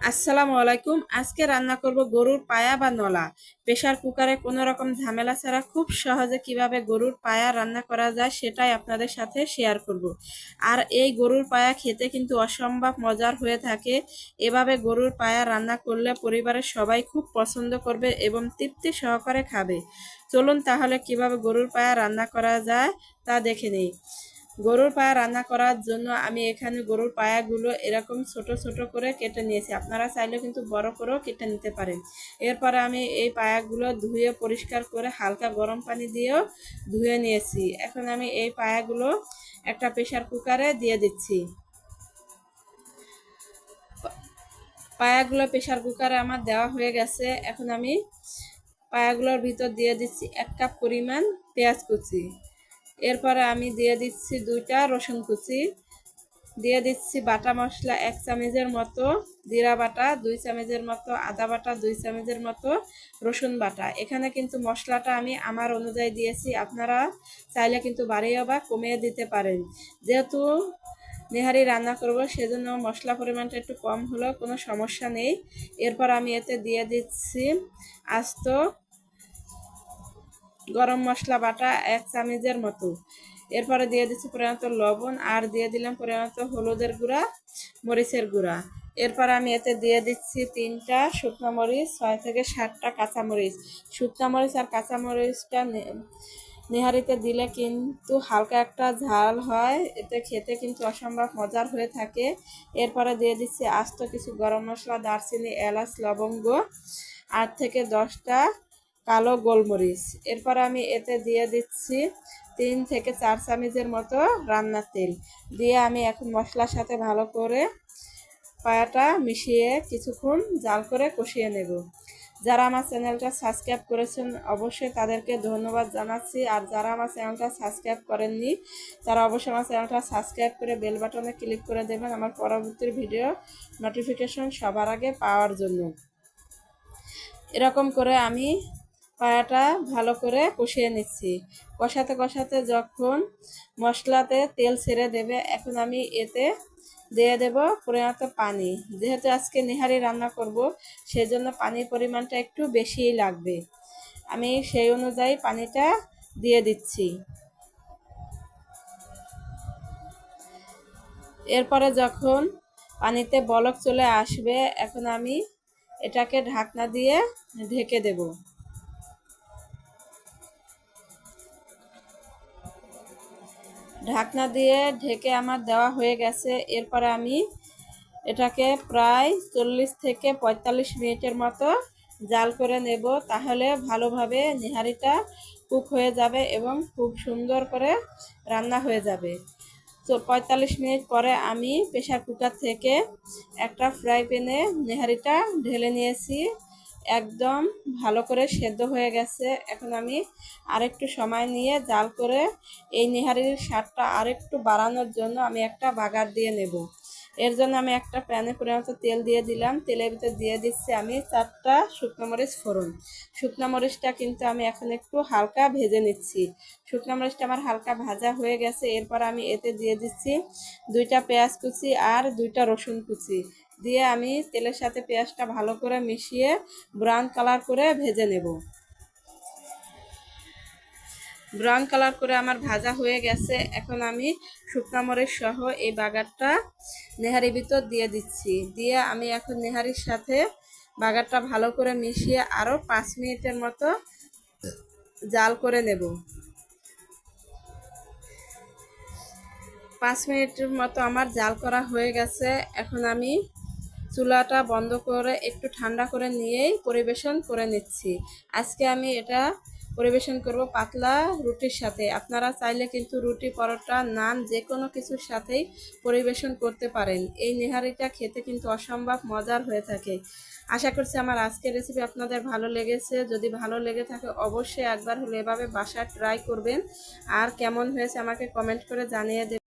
আসসালামু আলাইকুম। আজকে রান্না করব গরুর পায়া বা নলা। প্রেশার কুকারে কোনো রকম ঝামেলা ছাড়া খুব সহজে কীভাবে গরুর পায়া রান্না করা যায় সেটাই আপনাদের সাথে শেয়ার করব। আর এই গরুর পায়া খেতে কিন্তু অসম্ভব মজার হয়ে থাকে। এভাবে গরুর পায়া রান্না করলে পরিবারের সবাই খুব পছন্দ করবে এবং তৃপ্তি সহকারে খাবে। চলুন তাহলে কীভাবে গরুর পায়া রান্না করা যায় তা দেখে নিই। গরুর পায়া রান্না করার জন্য আমি এখানে গরুর পায়াগুলো এরকম ছোট ছোট করে কেটে নিয়েছি। আপনারা চাইলেও কিন্তু বড় করেও কেটে নিতে পারেন। এরপরে আমি এই পায়াগুলো ধুয়ে পরিষ্কার করে হালকা গরম পানি দিয়েও ধুয়ে নিয়েছি। এখন আমি এই পায়াগুলো একটা প্রেশার কুকারে দিয়ে দিচ্ছি। পায়াগুলো প্রেশার কুকারে আমার দেওয়া হয়ে গেছে। এখন আমি পায়াগুলোর ভিতর দিয়ে দিচ্ছি এক কাপ পরিমাণ পেঁয়াজ কুচি। এরপরে আমি দিয়ে দিচ্ছি দুইটা রসুন কুচি। দিয়ে দিচ্ছি বাটা মশলা এক চামচের মতো, জিরা বাটা দুই চামচের মতো, আদা বাটা দুই চামচের মতো, রসুন বাটা। এখানে কিন্তু মশলাটা আমি আমার অনুযায়ী দিয়েছি, আপনারা চাইলে কিন্তু বাড়িয়ে বা কমিয়ে দিতে পারেন। যেহেতু নেহারি রান্না করব, সেজন্য মশলা পরিমাণটা একটু কম হলেও কোনো সমস্যা নেই। এরপর আমি এতে দিয়ে দিচ্ছি আস্ত গরম মশলা বাটা এক চামচের মতো। এরপরে দিয়ে দিচ্ছি পরিণত লবণ আর দিয়ে দিলাম পরিণত হলুদের গুঁড়া, মরিচের গুঁড়া। এরপর আমি এতে দিয়ে দিচ্ছি তিনটা শুকনো মরিচ, ছয় থেকে সাতটা কাঁচামরিচ শুকনো মরিচ আর কাঁচামরিচটা নেহারিতে দিলে কিন্তু হালকা একটা ঝাল হয়। এতে খেতে কিন্তু অসম্ভব মজার হয়ে থাকে। এরপরে দিয়ে দিচ্ছি আস্ত কিছু গরম মশলা, দারচিনি, এলাচ, লবঙ্গ। আট থেকে দশটা কালো গোলমরিচ। এরপর আমি এতে দিয়ে দিচ্ছি তিন থেকে চার চামচের মতো রান্নার তেল। দিয়ে আমি এখন মশলার সাথে ভালো করে পায়াটা মিশিয়ে কিছুক্ষণ জাল করে কষিয়ে নেব। যারা আমার চ্যানেলটা সাবস্ক্রাইব করেছেন, অবশ্যই তাদেরকে ধন্যবাদ জানাচ্ছি। আর যারা আমার চ্যানেলটা সাবস্ক্রাইব করেননি, তারা অবশ্যই আমার চ্যানেলটা সাবস্ক্রাইব করে বেল বাটনে ক্লিক করে দেবেন আমার পরবর্তী ভিডিও নোটিফিকেশন সবার আগে পাওয়ার জন্য। এরকম করে আমি পায়াটা ভালো করে কষিয়ে নিচ্ছি। কষাতে কষাতে যখন মশলাতে তেল ছেড়ে দেবে, এখন আমি এতে দিয়ে দেব পরিণত পানি। যেহেতু আজকে নিহারি রান্না করব, সেজন্য পানির পরিমাণটা একটু বেশিই লাগবে। আমি সেই অনুযায়ী পানিটা দিয়ে দিচ্ছি। এরপরে যখন পানিতে বলক চলে আসবে, এখন আমি এটাকে ঢাকনা দিয়ে ঢেকে দেবো। ঢাকনা দিয়ে ঢেকে আমার দেওয়া হয়ে গেছে। এরপরে আমি এটাকে প্রায় চল্লিশ থেকে পঁয়তাল্লিশ মিনিটের মতো জাল করে নেব, তাহলে ভালোভাবে নিহারিটা কুক হয়ে যাবে এবং খুব সুন্দর করে রান্না হয়ে যাবে। তো পঁয়তাল্লিশ মিনিট পরে আমি প্রেশার কুকার থেকে একটা ফ্রাই প্যানে নেহারিটা ঢেলে নিয়েছি। একদম ভালো করে সেদ্ধ হয়ে গেছে। এখন আমি আরেকটু সময় নিয়ে জাল করে এই নিহারির স্বাদটা আরেকটু বাড়ানোর জন্য আমি একটা বাগার দিয়ে নেব। এর জন্য আমি একটা প্যানে পরিণত তেল দিয়ে দিলাম। তেলের ভিতরে দিয়ে দিচ্ছি আমি চারটা শুকনো মরিচ ফোড়ন। শুকনো মরিচটা কিন্তু আমি এখন একটু হালকা ভেজে নিচ্ছি। শুকনো মরিচটা আমার হালকা ভাজা হয়ে গেছে। এরপর আমি এতে দিয়ে দিচ্ছি দুইটা পেঁয়াজ কুচি আর দুইটা রসুন কুচি। দিয়ে আমি তেলের সাথে পেঁয়াজটা ভালো করে মিশিয়ে ব্রাউন কালার করে ভেজে নেব। ব্রাউন কালার করে আমার ভাজা হয়ে গেছে। এখন আমি শুকনা মরিচ সহ এই বাগারটা নেহারির ভিতর দিয়ে দিচ্ছি। দিয়ে আমি এখন নেহারির সাথে বাগারটা ভালো করে মিশিয়ে আরও পাঁচ মিনিটের মতো জাল করে নেব। পাঁচ মিনিটের মতো আমার জাল করা হয়ে গেছে। এখন আমি চুলাটা বন্ধ করে একটু ঠান্ডা করে নিয়েই পরিবেশন করে নিচ্ছি। আজকে আমি এটা পরিবেশন করব পাতলা রুটির সাথে। আপনারা চাইলে কিন্তু রুটি, পরোটা, নান যে কোনো কিছুর সাথেই পরিবেশন করতে পারেন। এই নেহারিটা খেতে কিন্তু অসম্ভব মজার হয়ে থাকে। আশা করছি আমার আজকের রেসিপি আপনাদের ভালো লেগেছে। যদি ভালো লেগে থাকে অবশ্যই একবার হলে এভাবে বাসায় ট্রাই করবেন। আর কেমন হয়েছে আমাকে কমেন্ট করে জানিয়ে দেবেন।